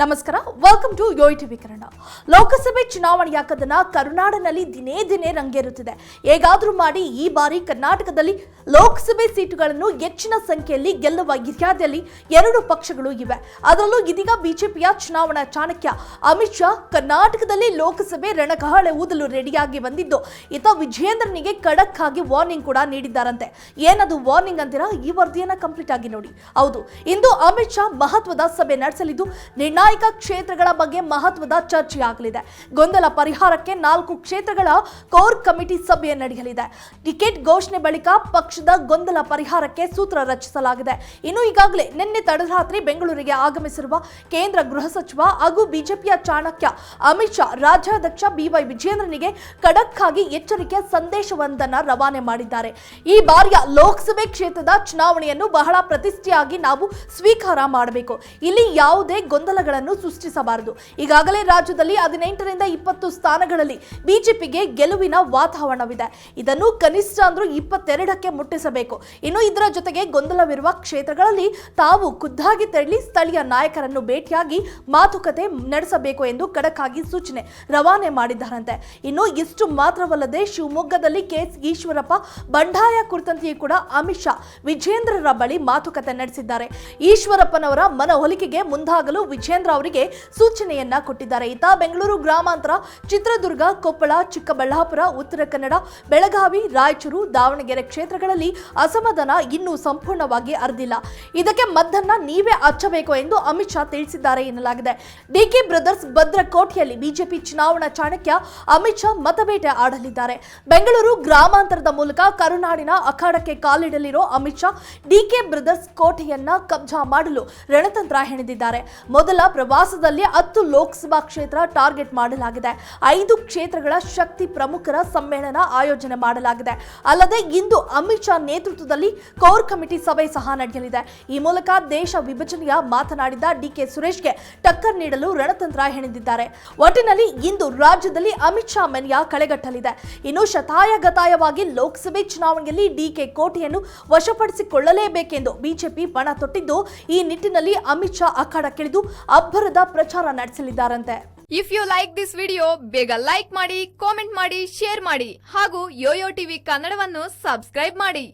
ನಮಸ್ಕಾರ welcome to yoyo TV Kannada. ಲೋಕಸಭೆ ಚುನಾವಣೆಯ ಕದನ ಕರುನಾಡಿನಲ್ಲಿ ದಿನೇ ದಿನೇ ರಂಗೇರುತ್ತಿದೆ. ಹೇಗಾದರೂ ಮಾಡಿ ಈ ಬಾರಿ ಕರ್ನಾಟಕದಲ್ಲಿ ಲೋಕಸಭೆ ಸೀಟುಗಳನ್ನು ಹೆಚ್ಚಿನ ಸಂಖ್ಯೆಯಲ್ಲಿ ಗೆಲ್ಲುವ ಇತ್ಯಾದಿಯಲ್ಲಿ ಎರಡು ಪಕ್ಷಗಳು ಇವೆ. ಅದರಲ್ಲೂ ಇದೀಗ ಬಿಜೆಪಿಯ ಚುನಾವಣಾ ಚಾಣಕ್ಯ ಅಮಿತ್ ಶಾ ಕರ್ನಾಟಕದಲ್ಲಿ ಲೋಕಸಭೆ ರಣಕಹಳೆ ಊದಲು ರೆಡಿಯಾಗಿ ಬಂದಿದ್ದು ಈತ ವಿಜೇಂದ್ರನಿಗೆ ಖಡಕ್ ಆಗಿ ವಾರ್ನಿಂಗ್ ಕೂಡ ನೀಡಿದ್ದಾರಂತೆ. ಏನದು ವಾರ್ನಿಂಗ್ ಅಂತೀರಾ? ಈ ವರದಿಯನ್ನ ಕಂಪ್ಲೀಟ್ ಆಗಿ ನೋಡಿ. ಹೌದು, ಇಂದು ಅಮಿತ್ ಶಾ ಮಹತ್ವದ ಸಭೆ ನಡೆಸಲಿದ್ದು ನಿರ್ಣಾಯಕ ಕ್ಷೇತ್ರಗಳ ಬಗ್ಗೆ ಮಹತ್ವದ ಚರ್ಚೆಯಾಗಲಿದೆ. ಗೊಂದಲ ಪರಿಹಾರಕ್ಕೆ ನಾಲ್ಕು ಕ್ಷೇತ್ರಗಳ ಕೋರ್ ಕಮಿಟಿ ಸಭೆ ನಡೆಯಲಿದೆ. ಟಿಕೆಟ್ ಘೋಷಣೆ ಬಳಿಕ ಪಕ್ಷದ ಗೊಂದಲ ಪರಿಹಾರಕ್ಕೆ ಸೂತ್ರ ರಚಿಸಲಾಗಿದೆ. ಇನ್ನು ಈಗಾಗಲೇ ನಿನ್ನೆ ತಡರಾತ್ರಿ ಬೆಂಗಳೂರಿಗೆ ಆಗಮಿಸಿರುವ ಕೇಂದ್ರ ಗೃಹ ಸಚಿವ ಹಾಗೂ ಬಿಜೆಪಿಯ ಚಾಣಕ್ಯ ಅಮಿತ್ ಶಾ ರಾಜ್ಯಾಧ್ಯಕ್ಷ ಬಿವೈ ವಿಜೇಂದ್ರನಿಗೆ ಖಡಕ್ ಆಗಿ ಎಚ್ಚರಿಕೆ ಸಂದೇಶವೊಂದನ್ನು ರವಾನೆ ಮಾಡಿದ್ದಾರೆ. ಈ ಬಾರಿಯ ಲೋಕಸಭೆ ಕ್ಷೇತ್ರದ ಚುನಾವಣೆಯನ್ನು ಬಹಳ ಪ್ರತಿಷ್ಠೆಯಾಗಿ ನಾವು ಸ್ವೀಕಾರ ಮಾಡಬೇಕು. ಇಲ್ಲಿ ಯಾವುದೇ ಗೊಂದಲಗಳನ್ನು ಸೃಷ್ಟಿಸಬಾರದು. ಈಗಾಗಲೇ ರಾಜ್ಯದಲ್ಲಿ ಹದಿನೆಂಟರಿಂದ ಇಪ್ಪತ್ತು ಸ್ಥಾನಗಳಲ್ಲಿ ಬಿಜೆಪಿಗೆ ಗೆಲುವಿನ ವಾತಾವರಣವಿದೆ. ಇದನ್ನು ಕನಿಷ್ಠ ಅಂದ್ರೂ ಇಪ್ಪತ್ತೆರಡಕ್ಕೆ ಮುಟ್ಟಿಸಬೇಕು. ಇನ್ನು ಇದರ ಜೊತೆಗೆ ಗೊಂದಲವಿರುವ ಕ್ಷೇತ್ರಗಳಲ್ಲಿ ತಾವು ಖುದ್ದಾಗಿ ತೆರಳಿ ಸ್ಥಳೀಯ ನಾಯಕರನ್ನು ಭೇಟಿಯಾಗಿ ಮಾತುಕತೆ ನಡೆಸಬೇಕು ಎಂದು ಖಡಕ್ ಆಗಿ ಸೂಚನೆ ರವಾನೆ ಮಾಡಿದ್ದಾರಂತೆ. ಇನ್ನು ಇಷ್ಟು ಮಾತ್ರವಲ್ಲದೆ ಶಿವಮೊಗ್ಗದಲ್ಲಿ ಕೆಎಸ್ ಈಶ್ವರಪ್ಪ, ಬಂಡಾಯ ಕುರಿತಂತೆಯೂ ಕೂಡ ಅಮಿತ್ ಶಾ, ವಿಜೇಂದ್ರರ ಬಳಿ ಮಾತುಕತೆ ನಡೆಸಿದ್ದಾರೆ. ಈಶ್ವರಪ್ಪನವರ ಮನವೊಲಿಕೆಗೆ ಮುಂದಾಗಲು ವಿಜೇಂದ್ರ ಅವರಿಗೆ ಸೂಚನೆಯನ್ನ ಕೊಟ್ಟಿದ್ದಾರೆ. ಈತ ಬೆಂಗಳೂರು ಗ್ರಾಮಾಂತರ ಚಿತ್ರದುರ್ಗ, ಕೊಪ್ಪಳ, ಚಿಕ್ಕಬಳ್ಳಾಪುರ, ಉತ್ತರ ಕನ್ನಡ, ಬೆಳಗಾವಿ, ರಾಯಚೂರು, ದಾವಣಗೆರೆ ಕ್ಷೇತ್ರಗಳಲ್ಲಿ ಅಸಮಾಧಾನ ಇನ್ನೂ ಸಂಪೂರ್ಣವಾಗಿ ಅರ್ದಿಲ್ಲ. ಇದಕ್ಕೆ ಮದ್ದನ್ನ ನೀವೇ ಹಚ್ಚಬೇಕು ಎಂದು ಅಮಿತ್ ಶಾ ತಿಳಿಸಿದ್ದಾರೆ ಎನ್ನಲಾಗಿದೆ. ಡಿಕೆ ಬ್ರದರ್ಸ್ ಭದ್ರಕೋಟೆಯಲ್ಲಿ ಬಿಜೆಪಿ ಚುನಾವಣಾ ಚಾಣಕ್ಯ ಅಮಿತ್ ಶಾ ಮತಬೇಟೆ ಆಡಲಿದ್ದಾರೆ. ಬೆಂಗಳೂರು ಗ್ರಾಮಾಂತರದ ಮೂಲಕ ಕರುನಾಡಿನ ಅಖಾಡಕ್ಕೆ ಕಾಲಿಡಲಿರೋ ಅಮಿತ್ ಶಾ ಡಿಕೆ ಬ್ರದರ್ಸ್ ಕೋಟೆಯನ್ನ ಕಬ್ಜಾ ಮಾಡಲು ರಣತಂತ್ರ ಹೆಣೆದಿದ್ದಾರೆ. ಮೊದಲ ಪ್ರವಾಸದಲ್ಲಿ ಹತ್ತು ಲೋಕಸಭಾ ಕ್ಷೇತ್ರ ಟಾರ್ಗೆಟ್ ಮಾಡಲಾಗಿದೆ. ಐದು ಕ್ಷೇತ್ರಗಳ ಶಕ್ತಿ ಪ್ರಮುಖರ ಸಮ್ಮೇಳನ ಆಯೋಜನೆ ಮಾಡಲಾಗಿದೆ. ಅಲ್ಲದೆ ಇಂದು ಅಮಿತ್ ಶಾ ನೇತೃತ್ವದಲ್ಲಿ ಕೋರ್ ಕಮಿಟಿ ಸಭೆ ಸಹ ನಡೆಯಲಿದೆ. ಈ ಮೂಲಕ ದೇಶ ವಿಭಜನೆಯ ಮಾತನಾಡಿದ ಡಿಕೆ ಸುರೇಶ್ಗೆ ಟಕ್ಕರ್ ನೀಡಲು ರಣತಂತ್ರ ಹೆಣೆದಿದ್ದಾರೆ. ಒಟ್ಟಿನಲ್ಲಿ ಇಂದು ರಾಜ್ಯದಲ್ಲಿ ಅಮಿತ್ ಶಾ ಮೆನ್ಯ ಕಳೆಗಟ್ಟಲಿದೆ. ಇನ್ನು ಶತಾಯಗತಾಯವಾಗಿ ಲೋಕಸಭೆ ಚುನಾವಣೆಯಲ್ಲಿ ಡಿಕೆ ಕೋಟೆಯನ್ನು ವಶಪಡಿಸಿಕೊಳ್ಳಲೇಬೇಕೆಂದು ಬಿಜೆಪಿ ಪಣ ತೊಟ್ಟಿದ್ದು, ಈ ನಿಟ್ಟಿನಲ್ಲಿ ಅಮಿತ್ ಶಾ ಅಖಾಡಕ್ಕಿಳಿದು ಅಬ್ಬರದ ಪ್ರಚಾರ ನಡೆಸಲಿದ್ದಾರಂತೆ. If you like this video ಬೇಗ ಲೈಕ್ ಮಾಡಿ ಕಾಮೆಂಟ್ ಮಾಡಿ ಶೇರ್ ಮಾಡಿ ಹಾಗೂ ಯೋಯೋ ಟಿವಿ ಕನ್ನಡವನ್ನು ಸಬ್ಸ್ಕ್ರೈಬ್ ಮಾಡಿ.